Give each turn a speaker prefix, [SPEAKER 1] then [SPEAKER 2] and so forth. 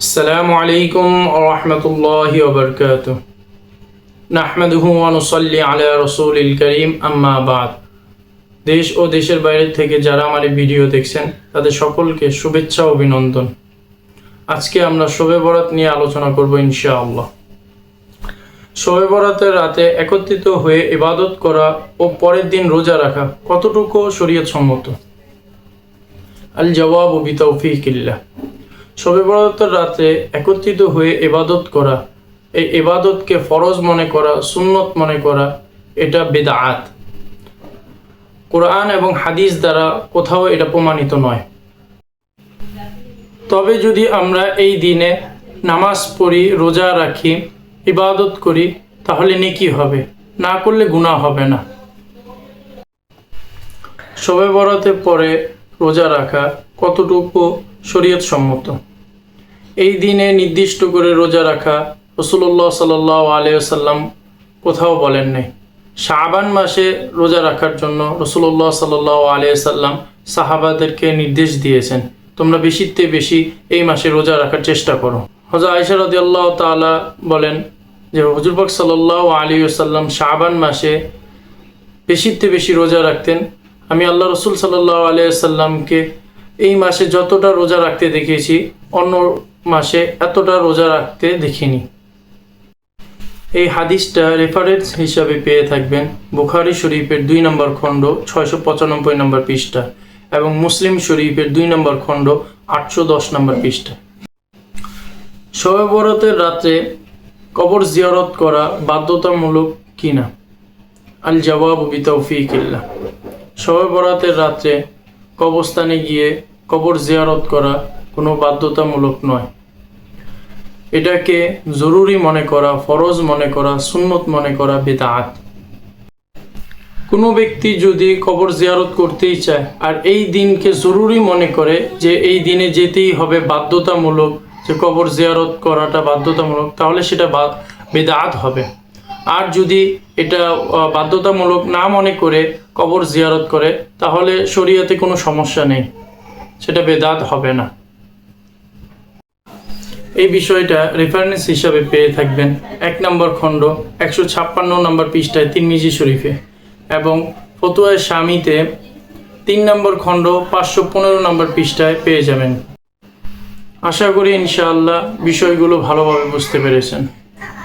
[SPEAKER 1] السلام عليكم ورحمة الله وبركاته نحمده ونصلي على رسول الكريم أما بعد দেশ ও দেশের বাইরে থেকে যারা আমার এই ভিডিও দেখছেন তাদের সকলকে শুভেচ্ছা ও অভিনন্দন আজকে আমরা শোবে বরাত নিয়ে আলোচনা করব ইনশাআল্লাহ শোবে বরাতের রাতে একত্রিত হয়ে ইবাদত করা ও পরের দিন রোজা রাখা কতটুকু শরীয়ত সম্মত আল জবাব ও বিতৌফিকিল্লাহ শবে বরাতের রাতে একত্রিত হয়ে এবাদত করা। এই এবাদতকে ফরজ মনে করা, সুন্নত মনে করা, এটা বেদাআত। কোরআন এবং হাদিস দ্বারা কোথাও এটা প্রমাণিত নয়। তবে যদি আমরা এই দিনে নামাজ পড়ি, রোজা রাখি, ইবাদত করি, তাহলে নেকি হবে, না করলে গুনাহ হবে না। শবে বরাতে পরে রোজা রাখা কতটুকু শরীয়ত সম্মত। এই দিনে নির্দিষ্ট করে রোজা রাখা রসুল্লাহ সাল আলিয়াল্লাম কোথাও বলেন নাই। শাবান মাসে রোজা রাখার জন্য রসুল্লাহ সাল আলিয়াল্লাম সাহাবাদেরকে নির্দেশ দিয়েছেন, তোমরা বেশিতে বেশি এই মাসে রোজা রাখার চেষ্টা করো। হজা আয়সা রদিয়াল্লাহ তালা বলেন যে হজুরবাক সাল্লাহ আলী আসাল্লাম শাবান মাসে বেশিতে বেশি রোজা রাখতেন। আমি আল্লাহ রসুল সাল্লাহ আলিয়াল্লামকে এই মাসে যতটা রোজা রাখতে দেখেছি, অন্য মাসে এতটা রোজা রাখতে দেখিনি। এই হাদিসটা রেফারেন্স হিসাবে পেয়ে থাকবেন বুখারি শরীফের দুই নম্বর খণ্ড, ছয়শো পঁচানব্বই নম্বর পৃষ্ঠা এবং মুসলিম শরীফের দুই নম্বর খণ্ড, আটশো দশ নম্বর পৃষ্ঠা। শবে বরতের রাত্রে কবর জিয়ারত করা বাধ্যতামূলক কিনা? আল জবাব বিতৌফিকিল্লা শবে বরাতের রাত্রে কবরস্থানে গিয়ে কবর জিয়ারত করা কোনো বাধ্যতামূলক নয়। এটাকে জরুরি মনে করা, ফরজ মনে করা, সুন্নত মনে করা বেদাত। কোনো ব্যক্তি যদি কবর জিয়ারত করতেই চায় আর এই দিনকে জরুরি মনে করে যে এই দিনে যেতেই হবে বাধ্যতামূলক, যে কবর জিয়ারত করাটা বাধ্যতামূলক, তাহলে সেটা বেদাত হবে। আর যদি এটা বাধ্যতামূলক না মনে করে কবর জিয়ারত করে, তাহলে শরীয়তে কোনো সমস্যা নেই। সেটা বেদাত হবে না। এই বিষয়টা রেফারেন্স হিসাবে পেয়ে থাকবেন। এক নম্বর খণ্ড, একশো ছাপ্পান্ন নম্বর পৃষ্ঠায় তিরমিজি শরীফে। এবং ফতুয়ায় স্বামীতে তিন নম্বর খণ্ড, পাঁচশো পনেরো নম্বর পৃষ্ঠায় পেয়ে যাবেন। আশা করি ইনশাআল্লাহ বিষয়গুলো ভালোভাবে বুঝতে পেরেছেন।